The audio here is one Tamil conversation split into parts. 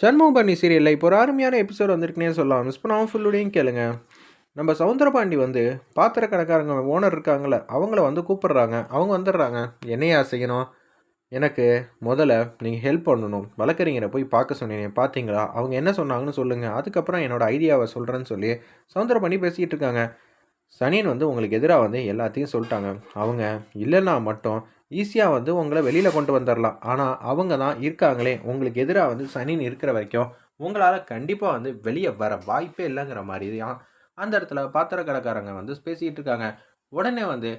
சண்முகபரணி சீரியலில் இப்போ ஒரு அருமையான எபிசோட் வந்திருக்குனே சொல்லலாம். மிஸ் பண்ணாமல் ஃபுல்லுடையும் கேளுங்க. நம்ம சவுந்தரபாண்டி வந்து பாத்திர கடைக்காரங்க ஓனர் இருக்காங்கள அவங்கள வந்து கூப்பிடுறாங்க. அவங்க வந்துடுறாங்க. என்னையா செய்யணும்? எனக்கு முதல்ல நீங்கள் ஹெல்ப் பண்ணணும். வழக்கறிஞரை போய் பார்க்க சொன்னீங்க பார்த்தீங்களா? அவங்க என்ன சொன்னாங்கன்னு சொல்லுங்கள் அதுக்கப்புறம் என்னோடய ஐடியாவை சொல்கிறேன்னு சொல்லி சவுந்தரபாண்டி பேசிக்கிட்டு இருக்காங்க. சனியன் வந்து உங்களுக்கு எதிராக வந்து எல்லாத்தையும் சொல்லிட்டாங்க. அவங்க இல்லைன்னா மட்டும் ஈஸியாக வந்து உங்களை வெளியில் கொண்டு வந்துடலாம் ஆனால் அவங்க தான் இருக்காங்களே உங்களுக்கு எதிராக வந்து சனின்னு இருக்கிற வரைக்கும் உங்களால் கண்டிப்பாக வந்து வெளியே வர வாய்ப்பே இல்லைங்கிற மாதிரி தான் அந்த இடத்துல பாத்திர கடைக்காரங்க வந்து பேசிக்கிட்டு இருக்காங்க. உடனே வந்து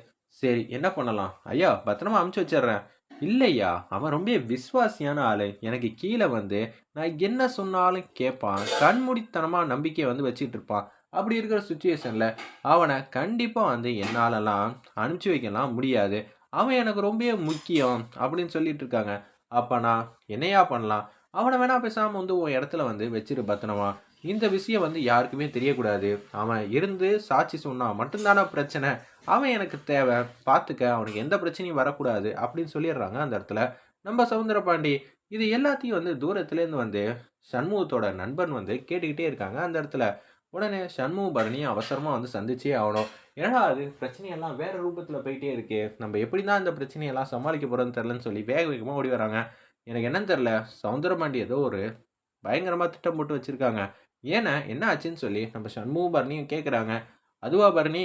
சரி என்ன பண்ணலாம்? ஐயா பத்திரமா அமுச்சு வச்சிடுறேன். இல்லையா அவன் ரொம்ப விஸ்வாசியான ஆள். எனக்கு கீழே வந்து நான் என்ன சொன்னாலும் கேட்பான். கண்மூடித்தனமாக நம்பிக்கையை வந்து வச்சுக்கிட்டு இருப்பான். அப்படி இருக்கிற சுச்சுவேஷனில் அவனை கண்டிப்பாக வந்து என்னாலலாம் அனுப்பிச்சி வைக்கலாம் முடியாது. அவன் எனக்கு ரொம்ப முக்கியம் அப்படின்னு சொல்லிட்டு இருக்காங்க. அப்போ நான் என்னையா பண்ணலாம்? அவனை வேணா பேசாமல் வந்து உன் இடத்துல வந்து வச்சிரு பத்திரமா இந்த விஷயம் வந்து யாருக்குமே தெரியக்கூடாது. அவன் இருந்து சாட்சி சொன்னான் மட்டும்தானே பிரச்சனை. அவன் எனக்கு தேவை. பார்த்துக்க அவனுக்கு எந்த பிரச்சனையும் வரக்கூடாது அப்படின்னு சொல்லிடுறாங்க அந்த இடத்துல. நம்ம சவுந்தர பாண்டி இது எல்லாத்தையும் வந்து தூரத்துலேருந்து வந்து சண்முகத்தோட நண்பன் வந்து கேட்டுக்கிட்டே இருக்காங்க அந்த இடத்துல. உடனே சண்முக பரணியும் அவசரமாக வந்து சந்திச்சே ஆகணும். ஏன்னா அது? பிரச்சனையெல்லாம் வேற ரூபத்தில் போயிட்டே இருக்கு. நம்ம எப்படி தான் இந்த பிரச்சனையெல்லாம் சமாளிக்க போகிறோன்னு தெரிலன்னு சொல்லி வேக வேகமாக ஓடி வராங்க. எனக்கு என்னன்னு தெரில சவுந்தரபாண்டி ஏதோ ஒரு பயங்கரமாக திட்டம் போட்டு வச்சுருக்காங்க. ஏன்னா என்ன ஆச்சுன்னு சொல்லி நம்ம சண்முக பரணியும் கேட்குறாங்க அதுவா பரணி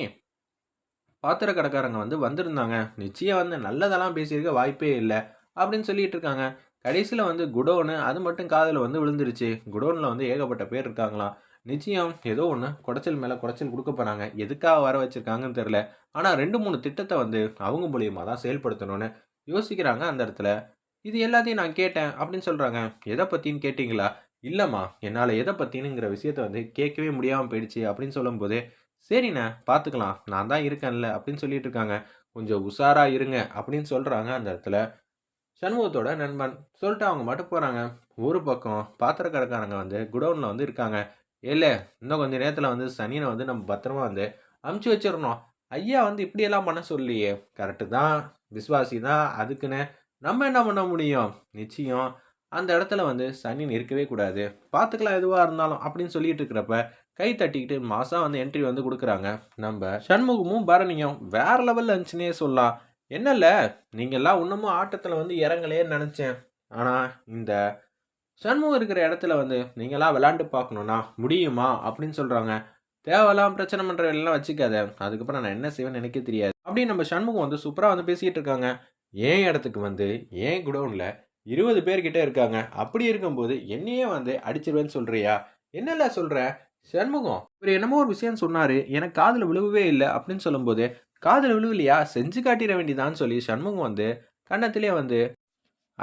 பாத்திர கடைக்காரங்க வந்து வந்திருந்தாங்க. நிச்சயம் வந்து நல்லதெல்லாம் பேசியிருக்க வாய்ப்பே இல்லை அப்படின்னு சொல்லிட்டு இருக்காங்க. கடைசியில் வந்து குடோனு அது மட்டும் காதில் வந்து விழுந்துருச்சு. குடோனில் வந்து ஏகப்பட்ட பேர் இருக்காங்களாம். நிச்சயம் ஏதோ ஒன்று குடைச்சல் மேலே குடைச்சல் கொடுக்க போகிறாங்க எதுக்காக வர வச்சுருக்காங்கன்னு தெரில ஆனால் ரெண்டு மூணு திட்டத்தை வந்து அவங்க மூலியமாக தான் செயல்படுத்தணும்னு யோசிக்கிறாங்க அந்த இடத்துல. இது எல்லாத்தையும் நான் கேட்டேன் அப்படின்னு சொல்கிறாங்க எதை பற்றின்னு கேட்டிங்களா? இல்லைம்மா என்னால் எதை பற்றினுங்கிற விஷயத்த வந்து கேட்கவே முடியாமல் போயிடுச்சு அப்படின்னு சொல்லும்போது சரிண்ணே பார்த்துக்கலாம் நான் தான் இருக்கேன்ல அப்படின்னு சொல்லிட்டு இருக்காங்க. கொஞ்சம் உஷாராக இருங்க அப்படின்னு சொல்கிறாங்க அந்த இடத்துல. சண்முகத்தோட நண்பன் சொல்லிட்டு அவங்க மட்டும் போகிறாங்க ஒரு பக்கம் பாத்திர கடைக்காரங்க வந்து குடவுனில் வந்து இருக்காங்க. இல்லை இன்னும் கொஞ்சம் நேரத்தில் வந்து சனியனை வந்து நம்ம பத்திரமா வந்து அமுச்சு வச்சிடணும் ஐயா வந்து இப்படியெல்லாம் பண்ண சொல்லியே. கரெக்டு தான். விஸ்வாசி தான். அதுக்குன்னு நம்ம என்ன பண்ண முடியும்? நிச்சயம் அந்த இடத்துல வந்து சனியன் இருக்கவே கூடாது. பார்த்துக்கலாம் எதுவாக இருந்தாலும் அப்படின்னு சொல்லிட்டு இருக்கிறப்ப கை தட்டிக்கிட்டு மாதம் வந்து என்ட்ரி வந்து கொடுக்குறாங்க. நம்ம சண்முகமும் பரணியும் வேற லெவலில் இருந்துச்சுன்னே சொல்லலாம். என்னல்ல நீங்கள்லாம் இன்னமும் ஆட்டத்தில் வந்து இறங்கலையே நினச்சேன். ஆனால் இந்த சண்முகம் இருக்கிற இடத்துல வந்து நீங்களாம் விளாண்டு பார்க்கணுன்னா முடியுமா? அப்படின்னு சொல்கிறாங்க தேவையில்லாம் பிரச்சனை பண்ணுற வேலையெல்லாம் வச்சுக்காத. அதுக்கப்புறம் நான் என்ன செய்வேன்னு எனக்கே தெரியாது. அப்படின்னு நம்ம சண்முகம் வந்து சூப்பராக வந்து பேசிகிட்டு இருக்காங்க. ஏன் இடத்துக்கு வந்து ஏன் குடோனில் இருபது பேர்கிட்ட இருக்காங்க? அப்படி இருக்கும்போது என்னையே வந்து அடிச்சிருவேன்னு சொல்கிறியா என்னல்ல சொல்கிற சண்முகம் இவர் என்னமோ ஒரு விஷயம் சொன்னார். எனக்கு காதில் விழுவவே இல்லை அப்படின்னு சொல்லும்போது காதில் விழுவலையா? செஞ்சு காட்டிட வேண்டியதான்னு சொல்லி சண்முகம் வந்து கன்னத்திலே வந்து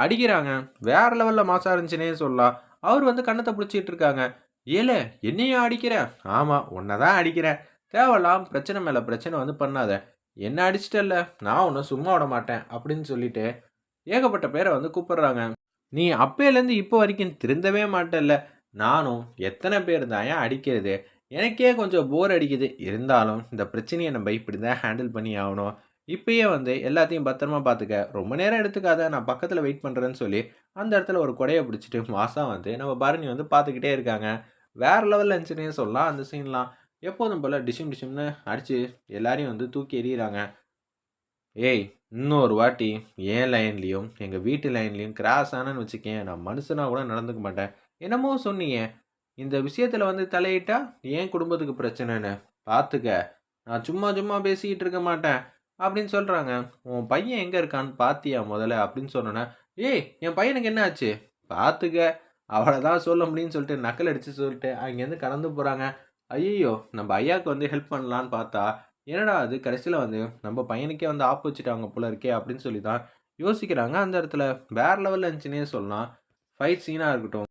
அடிக்கிறாங்க. வேற லெவலில் மாசா இருந்துச்சுன்னே சொல்லலாம் அவர் வந்து கண்ணத்தை பிடிச்சிட்டு இருக்காங்க. ஏல என்னையும் அடிக்கிறேன் ஆமாம் உன்னை தான் அடிக்கிறேன் தேவையில்லாம் பிரச்சனை மேலே பிரச்சனை வந்து பண்ணாத. என்ன அடிச்சிட்டல்ல? நான் ஒன்றும் சும்மா விட மாட்டேன் அப்படின்னு சொல்லிட்டு ஏகப்பட்ட பேரை வந்து கூப்பிடுறாங்க. நீ அப்பையிலேருந்து இப்போ வரைக்கும் திருந்தவே மாட்டல்ல. நானும் எத்தனை பேர் தான் ஏன் அடிக்கிறது? எனக்கே கொஞ்சம் போர் அடிக்குது. இருந்தாலும் இந்த பிரச்சனையை நம்ம இப்படி தான் ஹேண்டில் பண்ணி ஆகணும். இப்பயே வந்து எல்லாத்தையும் பத்திரமா பார்த்துக்க ரொம்ப நேரம் எடுத்துக்காத நான் பக்கத்தில் வெயிட் பண்ணுறேன்னு சொல்லி அந்த இடத்துல ஒரு கொடையை பிடிச்சிட்டு மாதம் வந்து நம்ம பரணி வந்து பார்த்துக்கிட்டே இருக்காங்க. வேறு லெவலில் இருந்துச்சுன்னே சொல்லலாம் அந்த சீன்லாம் எப்போதும் போல் டிஷிம் டிஷிம்னு அடித்து எல்லாரையும் வந்து தூக்கி எறிகிறாங்க ஏய் இன்னொரு வாட்டி ஏன் லைன்லேயும் எங்கள் வீட்டு லைன்லேயும் கிராஸ் ஆனன்னு வச்சுக்கேன். நான் மனுஷனாக கூட நடந்துக்க மாட்டேன். என்னமோ சொன்னீங்க. இந்த விஷயத்தில் வந்து தலையிட்டா ஏன் குடும்பத்துக்கு பிரச்சனைன்னு? பார்த்துக்க நான் சும்மா சும்மா பேசிக்கிட்டு இருக்க மாட்டேன். அப்படின்னு சொல்கிறாங்க உன் பையன் எங்கே இருக்கான்னு பார்த்தியா முதல்ல? அப்படின்னு சொன்னோன்னே ஏய் என் பையனுக்கு என்ன ஆச்சு? பார்த்துக்க அவளை தான் சொல்ல முடியும்னு சொல்லிட்டு நக்கல் அடித்து சொல்லிட்டு அங்கேருந்து கடந்து போகிறாங்க ஐயோ நம்ம ஐயாவுக்கு வந்து ஹெல்ப் பண்ணலான்னு பார்த்தா என்னடா அது கடைசியில் வந்து நம்ம பையனுக்கே வந்து ஆப்பு வச்சுட்டாங்க போல இருக்கே அப்படின்னு சொல்லி தான் யோசிக்கிறாங்க அந்த இடத்துல. வேறு லெவலில் இருந்துச்சுன்னே சொல்லலாம். ஃபைட் சீனாக இருக்கட்டும்.